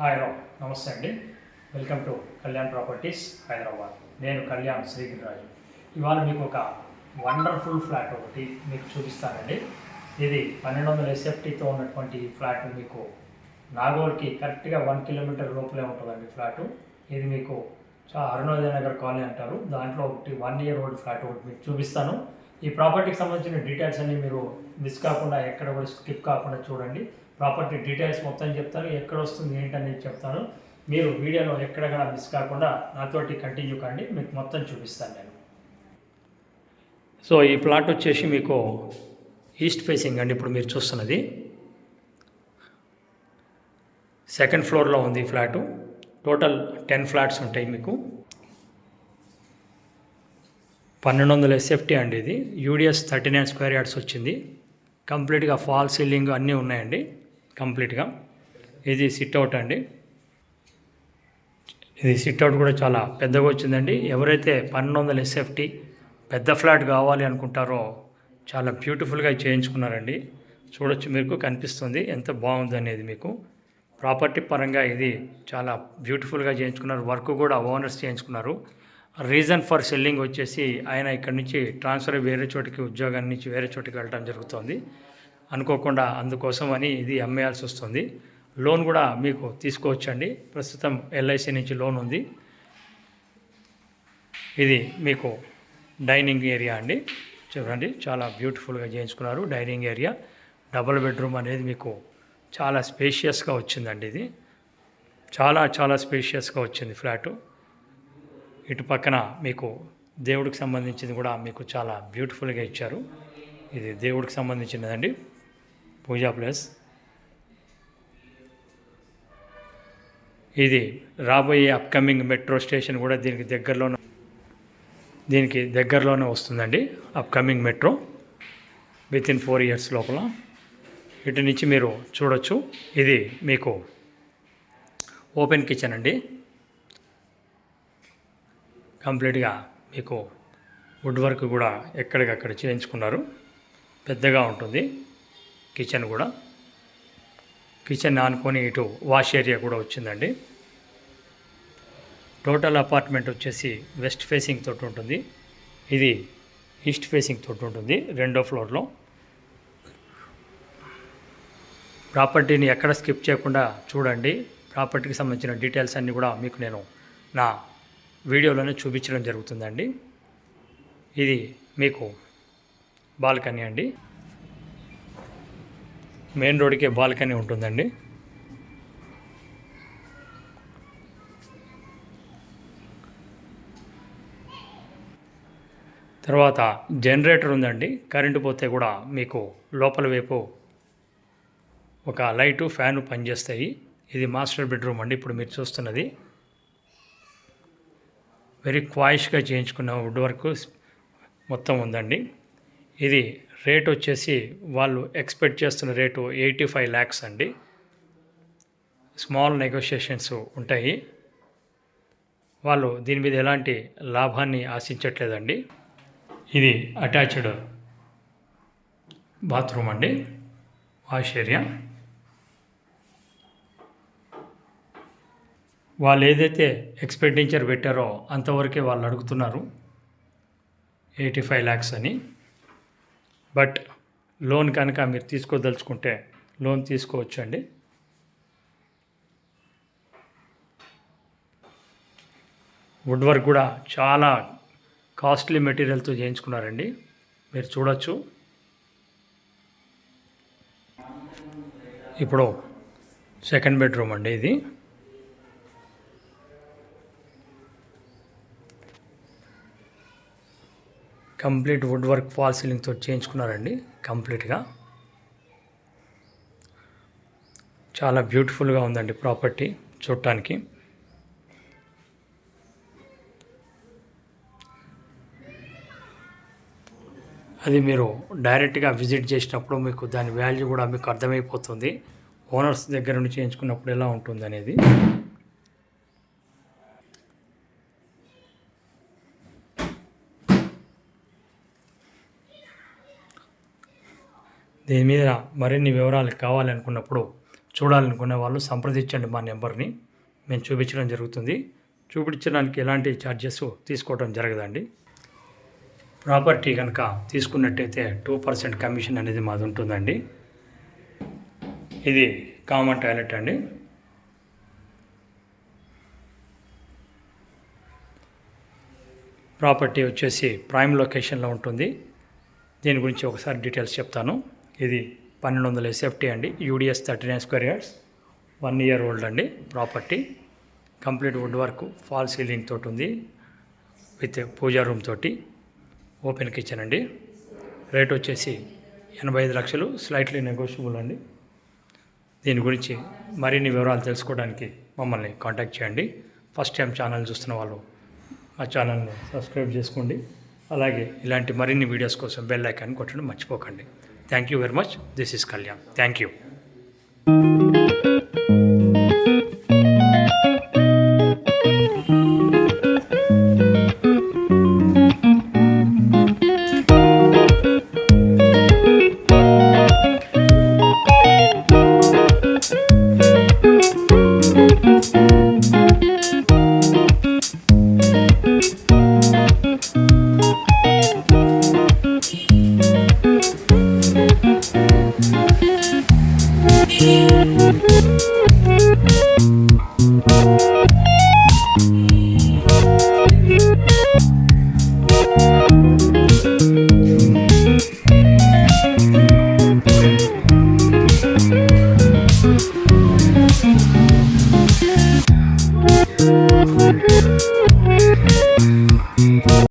Hi నమస్తే అండి. Welcome to Kalyan Properties Hyderabad నేను కళ్యాణ్ శ్రీగిరిరాజు. ఇవాళ మీకు ఒక వండర్ఫుల్ ఫ్లాట్ ఒకటి మీకు చూపిస్తానండి. ఇది పన్నెండు వందల ఎస్ఎఫ్టీతో ఉన్నటువంటి ఫ్లాట్ మీకు నాగోల్కి కరెక్ట్గా వన్ కిలోమీటర్ లోపలే ఉంటుందండి ఫ్లాటు ఇది మీకు అరుణోదయ నగర్ కాలనీ అంటారు. దాంట్లో ఒకటి వన్ ఇయర్ ఓల్డ్ ఫ్లాట్ ఒకటి మీకు చూపిస్తాను. ఈ ప్రాపర్టీకి సంబంధించిన డీటెయిల్స్ అన్ని మీరు మిస్ కాకుండా ఎక్కడ కూడా స్కిప్ కాకుండా చూడండి. ప్రాపర్టీ డీటెయిల్స్ మొత్తం చెప్తాను ఎక్కడ వస్తుంది ఏంటనేది చెప్తాను. మీరు వీడియోలో ఎక్కడ కూడా మిస్ కాకుండా నాతోటి కంటిన్యూ కండి మీకు మొత్తం చూపిస్తాను నేను. సో ఈ ప్లాట్ వచ్చేసి మీకు ఈస్ట్ ఫేసింగ్ అండి ఇప్పుడు మీరు చూస్తున్నది. సెకండ్ ఫ్లోర్లో ఉంది ఫ్లాటు టోటల్ టెన్ ఫ్లాట్స్ ఉంటాయి మీకు. పన్నెండు వందల ఎస్ఎఫ్టీ అండి ఇది. UDS thirty nine square yards వచ్చింది. కంప్లీట్గా ఫాల్ సీలింగ్ అన్నీ ఉన్నాయండి. కంప్లీట్గా ఇది సిట్అవుట్ అండి. ఇది సిట్అవుట్ కూడా చాలా పెద్దగా వచ్చిందండి. ఎవరైతే పన్నెండు వందల ఎస్ఎఫ్టీ పెద్ద ఫ్లాట్ కావాలి అనుకుంటారో చాలా బ్యూటిఫుల్గా చేయించుకున్నారండి. చూడొచ్చు మీకు కనిపిస్తుంది. ఎంత బాగుంది అనేది మీకు. ప్రాపర్టీ పరంగా ఇది చాలా బ్యూటిఫుల్గా చేయించుకున్నారు. వర్క్ కూడా ఓనర్స్ చేయించుకున్నారు. రీజన్ ఫర్ సెల్లింగ్ వచ్చేసి ఆయన ఇక్కడి నుంచి ట్రాన్స్ఫర్ వేరే చోటికి ఉద్యోగం నుంచి వేరే చోటికి వెళ్ళడం జరుగుతుంది. అనుకోకుండా అందుకోసం అని ఇది అమ్మేయాల్సి వస్తుంది. లోన్ కూడా మీకు తీసుకోవచ్చండి. ప్రస్తుతం ఎల్ఐసి నుంచి లోన్ ఉంది. ఇది మీకు డైనింగ్ ఏరియా అండి. చూడండి చాలా బ్యూటిఫుల్గా చేయించుకున్నారు. Dining area. డబుల్ బెడ్రూమ్ అనేది మీకు చాలా స్పేషియస్గా వచ్చిందండి ఇది. చాలా చాలా స్పేషియస్గా వచ్చింది ఫ్లాటు. ఇటు పక్కన మీకు దేవుడికి సంబంధించింది కూడా మీకు చాలా బ్యూటిఫుల్గా ఇచ్చారు. ఇది దేవుడికి సంబంధించినదండి. పూజా ప్లేస్. ఇది రాబోయే అప్కమింగ్ మెట్రో స్టేషన్ కూడా దీనికి దగ్గరలోనే దీనికి దగ్గరలోనే వస్తుందండి upcoming metro within four years లోపల. ఇటు నుంచి మీరు చూడొచ్చు. ఇది మీకు ఓపెన్ కిచెన్ అండి. కంప్లీట్గా మీకు వుడ్ వర్క్ కూడా ఎక్కడికక్కడ చేయించుకున్నారు. పెద్దగా ఉంటుంది. కిచెన్ కూడా. కిచెన్ ఆనుకొని ఇటు వాష్ ఏరియా కూడా వచ్చిందండి. టోటల్ అపార్ట్మెంట్ వచ్చేసి వెస్ట్ ఫేసింగ్ తోటి ఉంటుంది. ఇది ఈస్ట్ ఫేసింగ్ తోటి ఉంటుంది. రెండో ఫ్లోర్లో. ప్రాపర్టీని ఎక్కడ స్కిప్ చేయకుండా చూడండి. ప్రాపర్టీకి సంబంధించిన డీటెయిల్స్ అన్నీ కూడా మీకు నేను నా వీడియోలోనే చూపించడం జరుగుతుందండి. ఇది మీకు బాల్కనీ అండి. మెయిన్ రోడ్కే బాల్కనీ ఉంటుందండి. తర్వాత జనరేటర్ ఉందండి. కరెంటు పోతే కూడా మీకు లోపల వైపు ఒక లైటు ఫ్యాను పనిచేస్తాయి. ఇది మాస్టర్ బెడ్రూమ్ అండి. ఇప్పుడు మీరు చూస్తున్నది. వెరీ క్వాయిష్గా చేయించుకున్న వుడ్ వర్క్ మొత్తం ఉందండి. ఇది రేట్ వచ్చేసి వాళ్ళు ఎక్స్పెక్ట్ చేస్తున్న రేటు ఎయిటీ ఫైవ్ ల్యాక్స్ అండి. స్మాల్ నెగోషియేషన్స్ ఉంటాయి. వాళ్ళు దీని మీద ఎలాంటి లాభాన్ని ఆశించట్లేదండి. ఇది అటాచ్డ్ బాత్రూమ్ అండి. Wash area. వాళ్ళు ఏదైతే ఎక్స్పెండిచర్ పెట్టారో అంతవరకే వాళ్ళు అడుగుతున్నారు ఎయిటీ ఫైవ్ ల్యాక్స్ అని. బట్ లోన్ కనుక మీరు తీసుకోదలుచుకుంటే లోన్ తీసుకోవచ్చు అండి వుడ్ వర్క్ కూడా చాలా కాస్ట్లీ మెటీరియల్తో చేయించుకున్నారండి. మీరు చూడొచ్చు. ఇప్పుడు సెకండ్ బెడ్రూమ్ అండి ఇది. కంప్లీట్ వుడ్ వర్క్ ఫాల్ సీలింగ్తో చేయించుకున్నారండి కంప్లీట్గా చాలా బ్యూటిఫుల్గా ఉందండి ప్రాపర్టీ చూడటానికి అది మీరు డైరెక్ట్గా విజిట్ చేసినప్పుడు మీకు దాని వాల్యూ కూడా మీకు అర్థమైపోతుంది. ఓనర్స్ దగ్గర నుంచి చేయించుకున్నప్పుడు ఎలా ఉంటుంది అనేది దీని మీద మరిన్ని వివరాలు కావాలనుకున్నప్పుడు చూడాలనుకునే వాళ్ళు సంప్రదించండి మా నెంబర్ని. మేము చూపించడం జరుగుతుంది. చూపించడానికి ఎలాంటి ఛార్జెస్ తీసుకోవడం జరగదండి. ప్రాపర్టీ కనుక తీసుకున్నట్టయితే టూ పర్సెంట్ కమిషన్ అనేది మాది ఉంటుందండి. ఇది కామన్ టాయిలెట్ అండి. ప్రాపర్టీ వచ్చేసి ప్రైమ్ లొకేషన్లో ఉంటుంది. దీని గురించి ఒకసారి డీటెయిల్స్ చెప్తాను. ఇది పన్నెండు వందల ఎస్ఎఫ్టీ అండి. UDS thirty nine square yards one year old అండి. Property complete wood work fall ceiling తోటి ఉంది. విత్ పూజా రూమ్ తోటి. ఓపెన్ కిచెన్ అండి. రేట్ వచ్చేసి ఎనభై ఐదు లక్షలు. స్లైట్లీ నెగోషియబుల్ అండి. దీని గురించి మరిన్ని వివరాలు తెలుసుకోవడానికి మమ్మల్ని కాంటాక్ట్ చేయండి. ఫస్ట్ టైం ఛానల్ చూస్తున్న వాళ్ళు మా ఛానల్ని సబ్స్క్రైబ్ చేసుకోండి. అలాగే ఇలాంటి మరిన్ని వీడియోస్ కోసం బెల్ ఐకాన్ కొట్టడం మర్చిపోకండి. Thank you very much. This is Kalyan. Thank you.